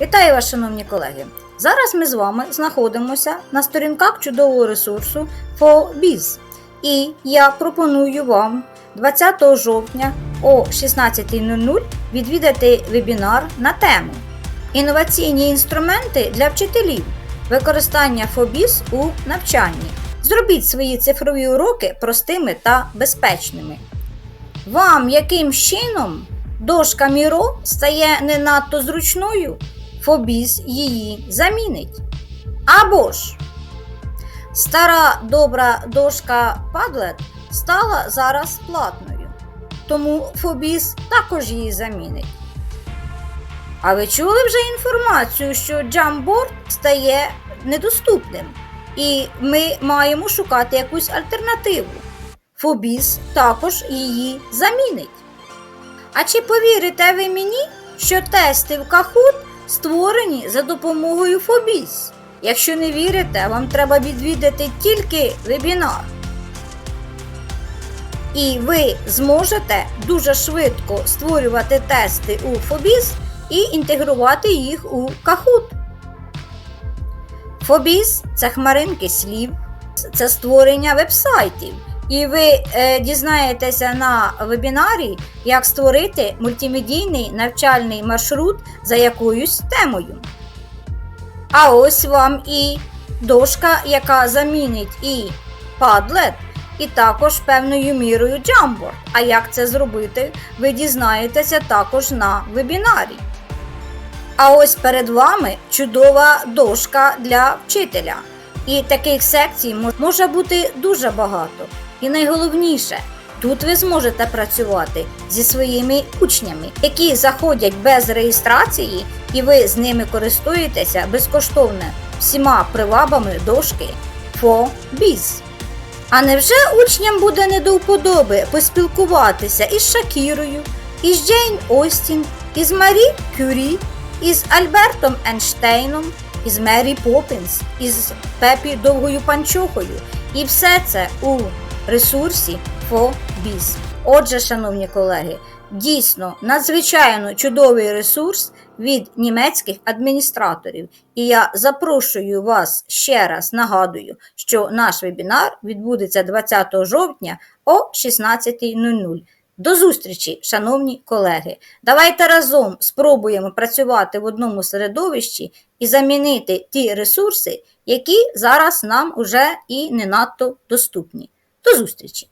Вітаю вас, шановні колеги! Зараз ми з вами знаходимося на сторінках чудового ресурсу FOBIZ. І я пропоную вам 20 жовтня о 16.00 відвідати вебінар на тему Інноваційні інструменти для вчителів. Використання FOBIZ у навчанні. Зробіть свої цифрові уроки простими та безпечними. Вам яким чином дошка Міро стає не надто зручною, Фобіз її замінить. Або ж стара добра дошка Padlet стала зараз платною, тому Фобіз також її замінить. А ви чули вже інформацію, що Jamboard стає недоступним, і ми маємо шукати якусь альтернативу. Фобіз також її замінить. А чи повірите ви мені, що тести в Kahoot створені за допомогою Фобіз? Якщо не вірите, вам треба відвідати тільки вебінар. І ви зможете дуже швидко створювати тести у Фобіз і інтегрувати їх у Kahoot. Фобіз це хмаринки слів, це створення вебсайтів. І ви е, дізнаєтеся на вебінарі, як створити мультимедійний навчальний маршрут за якоюсь темою. А ось вам і дошка, яка замінить і Padlet, і також певною мірою Jamboard. А як це зробити, ви дізнаєтеся також на вебінарі. А ось перед вами чудова дошка для вчителя. І таких секцій може бути дуже багато. І найголовніше, тут ви зможете працювати зі своїми учнями, які заходять без реєстрації, і ви з ними користуєтеся безкоштовно всіма привабами дошки FOBIZ. А невже учням буде не до вподоби поспілкуватися із Шакірою, із Джейн Остін, із Марі Кюрі, із Альбертом Ейнштейном, із Мері Поппінс, із Пепі Довгою Панчохою? І все це у ресурсі FOBIZ. Отже, шановні колеги, дійсно надзвичайно чудовий ресурс від німецьких адміністраторів. І я запрошую вас ще раз нагадую, що наш вебінар відбудеться 20 жовтня о 16.00. До зустрічі, шановні колеги! Давайте разом спробуємо працювати в одному середовищі і замінити ті ресурси, які зараз нам уже і не надто доступні. До зустрічі!